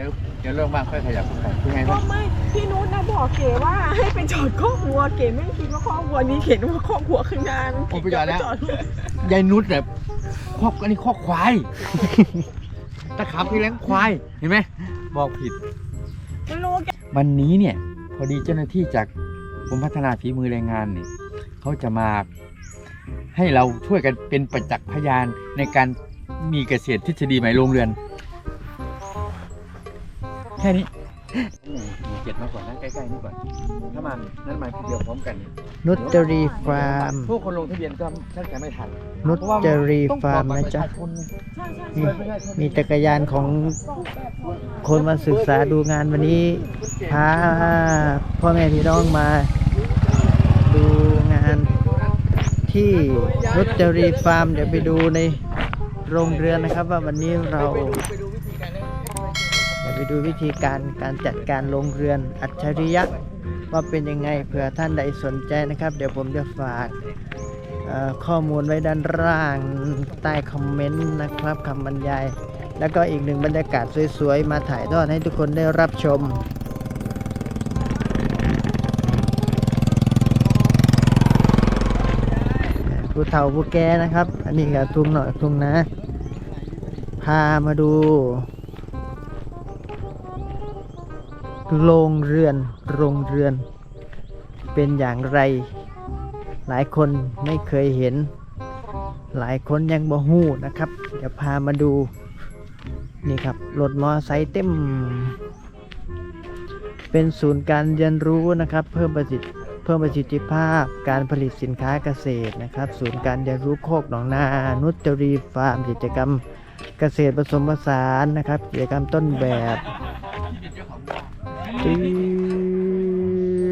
จอเจอเรื่องบ้างค่อยขยับไปเป็นไงก็บ้างไม่พี่นุชนะบอกเก๋ว่าให้ไปจอดข้อกวัวเก๋ไม่คิดว่าข้อกวัวนี้เขียนว่าข้อกวัวคืองานผมไปจอดแล้วจอดยายนุชแบบคอกอันนี้คอกควายตะขับที่เลี้ยงควายเห็นไหมบอกผิดไม่รู้แกวันนี้เนี่ย พอดีเจ้าหน้าที่จากกรมพัฒนาฝีมือแรงงานเนี่ยเขาจะมาให้เราช่วยกันเป็นประจักษ์พยานในการมีเกษตรทฤษฎีใหม่โรงเรือน แค่นี้เจ็ดมาก่อนนะใกล้ๆนี่ก่อน ถ้ามันนั่นมาทีเดียวพร้อมกันเนี่ยนุชจรีฟาร์ม พวกคนลงทะเบียนก็ท่านจะไม่ทันนุชจรีฟาร์มนะจ๊ะใช่ใช่นี่มีจักรยานของคนมาศึกษาดูงานวันนี้ พาพ่อแม่พี่น้องมา ดูงานที่นุชจรีฟาร์ม เดี๋ยวไปดูในโรงเรือนนะครับ ว่าวันนี้เราเดี๋ ยวไปดูวิธีการการจัดการโรงเรือนอัจฉริยะว่าเป็นยังไงเผื่อท่านใดสนใจนะครับ เดี๋ยวผมจะฝากข้อมูลไว้ด้านล่างใต้คอมเมนต์นะครับคำบรรยาย แล้วก็อีกหนึ่งบรรยากาศสวยๆ มาถ่ายทอดให้ทุกคนได้รับชมผู้เฒ่าผู้แก่นะครับ อันนี้ก็ทุ่งหน่อยทุ่งนะ พามาดู โรงเรือน โรงเรือน เป็นอย่างไร หลายคนไม่เคยเห็น หลายคนยังบ่ฮู้นะครับ เดี๋ยวพามาดู นี่ครับ รถมอไซค์เต็ม เป็นศูนย์การเรียนรู้นะครับ เพิ่มประสิทธิเพิ่มประสิทธิภาพการผลิตสินค้าเกษตรนะครับ ศูนย์การเรียนรู้โคกหนองนา นุจรีฟาร์มกิจกรรมเกษตรผสมผสานนะครับ กิจกรรมต้นแบบ ตื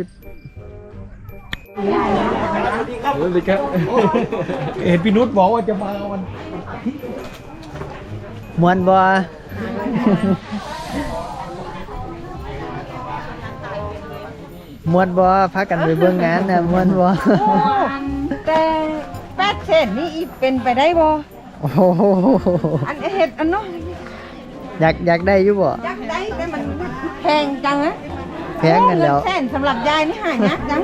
ดสวัสดีครับเห็นพี่นุชบอกว่าจะมาวันมวนบ่มวนบ่พักกันไปเบิ่งงานนะมวนบ่แต่แปดเศษนี่อีเป็นไปได้บ่โอ้โหอันเห็ดอันเนาะอยากอยากได้อยู่บ่อยากได้แต่มันแพ งจังนะแพงกันแล้ว โอ้เงิแสนสำหรับยายนี่หายากจัง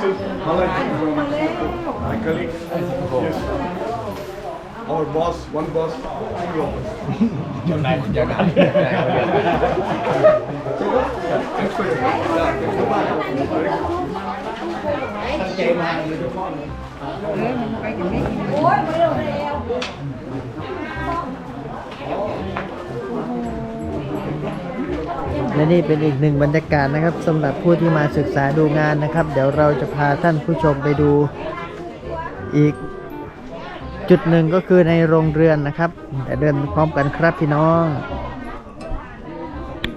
My colleague. Yes. Our boss, one boss, two of us. เจ้านายเจ้า นายและนี่เป็นอีกหนึ่งบรรยากาศนะครับสำหรับผู้ที่มาศึกษาดูงานนะครับ เดี๋ยวเราจะพาท่านผู้ชมไปดูอีกจุดหนึ่งก็คือในโรงเรือนนะครับเดินพร้อมกันครับพี่น้อง